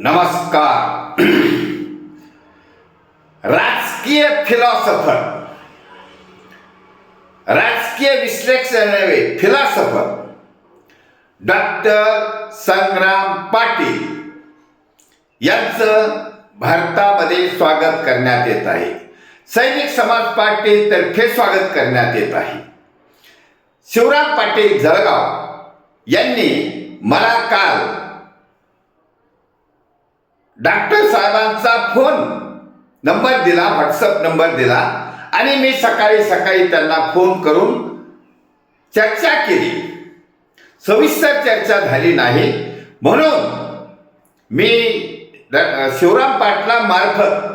नमस्कार। राजकीय फिलॉसॉफर। राजकीय विश्लेषण नव्हे फिलॉसॉफर। डॉक्टर संग्राम पाटील यांचं भारतामध्ये स्वागत करण्यात येत आहे. सैनिक समाज पाटील तर्फे स्वागत करण्यात येत आहे. शिवराम पाटील जळगाव यांनी मला काल डॉक्टर साहेबांचा फोन नंबर दिला व्हॉट्सअप नंबर दिला आणि मी सकाळी सकाळी त्यांना फोन करून चर्चा केली. सविस्तर चर्चा झाली नाही. म्हणून मी ड- शिवराम पाटला मार्फत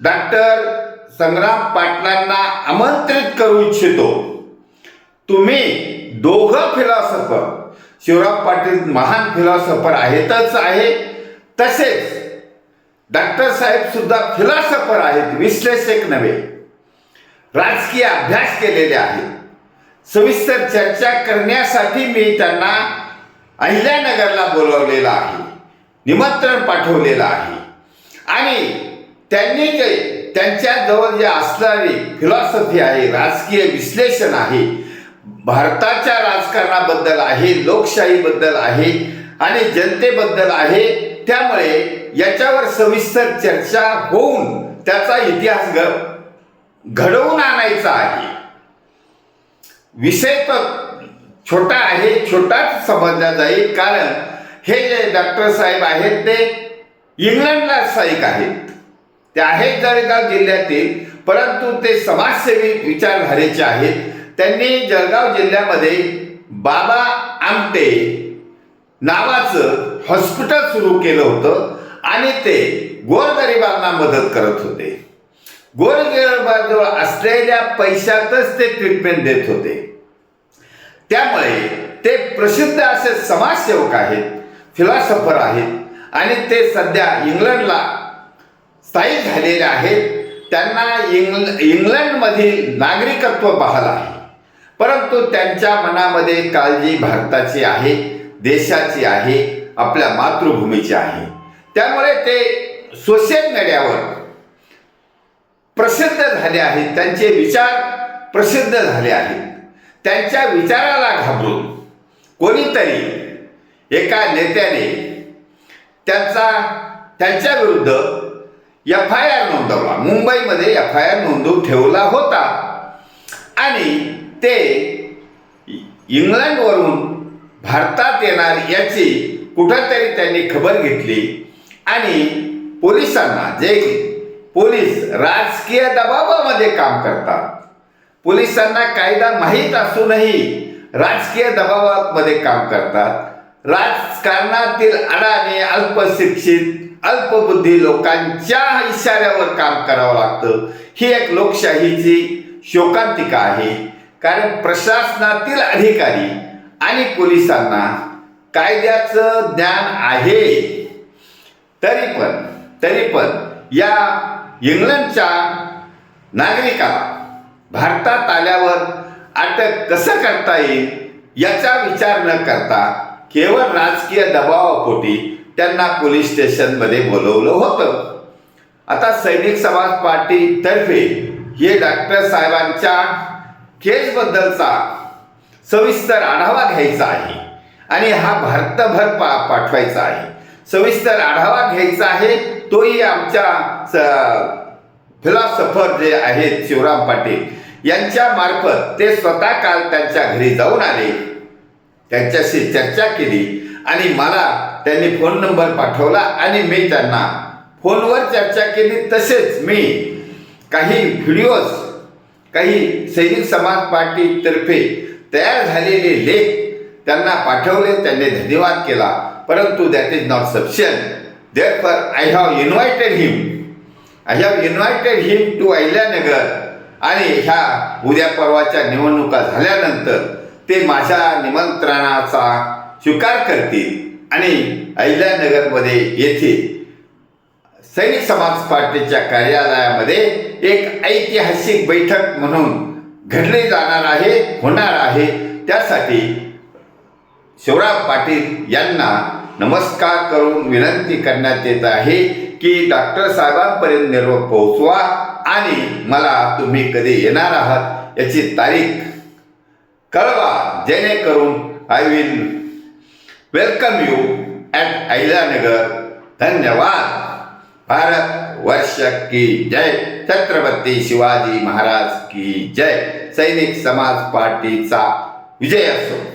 डॉक्टर संग्राम पाटलांना आमंत्रित करू इच्छितो. तुम्ही दोघं फिलॉसॉफर शिवराम पाटील महान फिलॉसॉफर आहेतच आहे. तसेच डॉक्टर साहेब सुद्धा फिलॉसॉफर आहेत विश्लेषक नव्हे. राजकीय अभ्यास केलेले आहेत. सविस्तर चर्चा करण्यासाठी मी त्यांना अहिल्यानगरला बोलवलेलं आहे निमंत्रण पाठवलेलं आहे. आणि त्यांनी जे त्यांच्याजवळ जे असणारी फिलॉसॉफी आहे राजकीय विश्लेषण आहे भारताच्या राजकारणाबद्दल आहे लोकशाहीबद्दल आहे आणि जनतेबद्दल आहे त्यामुळे याच्यावर सविस्तर चर्चा होऊन त्याचा इतिहास घडवून आणायचा आहे. विषय तर छोटा आहे छोटाच समजला जाईल कारण हे जे डॉक्टर साहेब आहेत ते इंग्लंडला स्थायिक आहेत. ते आहेत जळगाव जिल्ह्यातील परंतु ते समाजसेवी विचारधारेचे आहेत. त्यांनी जळगाव जिल्ह्यामध्ये बाबा आमटे नावाचं हॉस्पिटल सुरू केलं होतं आणि ते गोरगरिबांना मदत करत होते. गोरगरिबाजवळ असलेल्या पैशातच ते ट्रीटमेंट देत होते. त्यामुळे ते प्रसिद्ध असे समाजसेवक आहेत फिलॉसॉफर आहेत आणि ते सध्या इंग्लंडला स्थायिक झालेले आहेत. त्यांना इंग्ल इंग्लंडमधील नागरिकत्व बहाल आहे. परंतु त्यांच्या मनामध्ये काळजी भारताची आहे देशाची आहे. आपल्या मातृभूमीचे आहे. त्यामुळे ते सोशल मीडियावर प्रसिद्ध झाले आहेत. त्यांचे विचार प्रसिद्ध झाले आहेत. त्यांच्या विचाराला घाबरून कोणीतरी एका नेत्याने त्यांचा त्यांच्या विरुद्ध एफ आय आर नोंदवला. मुंबईमध्ये एफ आय आर नोंदवून ठेवला होता. आणि ते इंग्लंडवरून भारतात येणार याची कुठंतरी त्यांनी खबर घेतली आणि पोलिसांना जे पोलीस राजकीय दबावामध्ये काम करतात. पोलिसांना कायदा माहीत असूनही राजकीय दबावामध्ये काम करतात. राजकारणातील अडाणी अल्पशिक्षित अल्पबुद्धी लोकांच्या इशाऱ्यावर काम करावं लागतं. ही एक लोकशाहीची शोकांतिका आहे. कारण प्रशासनातील अधिकारी आणि पोलिसांना कायद्याचं ज्ञान आहे. तरी पण तरी पण या इंग्लंडच्या नागरिकाला भारतात आल्यावर अटक कसं करता येईल याचा विचार न करता केवळ राजकीय दबावापोटी त्यांना पोलीस स्टेशनमध्ये बोलवलं होतं. आता सैनिक समाज पार्टीतर्फे हे डॉक्टर साहेबांच्या केसबद्दलचा सविस्तर आढावा घ्यायचा आहे. आणि हा भारतभर पा पाठवायचा आहे. सविस्तर आढावा घ्यायचा आहे तोही आमच्या फिलॉसफर जे आहेत शिवराम पाटील यांच्या मार्फत ते स्वतः काल त्यांच्या घरी जाऊन आले. त्यांच्याशी चर्चा केली आणि मला त्यांनी फोन नंबर पाठवला आणि मी त्यांना फोनवर चर्चा केली. तसेच मी काही व्हिडिओज काही सैनिक समाज पार्टीतर्फे तयार झालेले लेख त्यांना पाठवले त्यांनी धन्यवाद केला. परंतु that is not sufficient there for I have invited him I have invited him to Ahilyanagar आणि ह्या उद्या परवाच्या निवडणुका झाल्यानंतर ते माझ्या निमंत्रणाचा स्वीकार करतील. आणि अहिल्यानगरमध्ये येथे सैनिक समाज पार्टीच्या कार्यालयामध्ये एक ऐतिहासिक बैठक म्हणून घडली जाणार आहे होणार आहे. त्यासाठी शिवराम पाटील यांना नमस्कार करून विनंती करण्यात येत आहे की डॉक्टर साहेबांपर्यंत निरोप पोहोचवा आणि मला तुम्ही कधी येणार आहात याची तारीख कळवा जेणेकरून I will welcome you at Ahilyanagar. धन्यवाद. भारत वर्ष की जय. छत्रपती शिवाजी महाराज की जय. सैनिक समाज पार्टीचा विजय असो.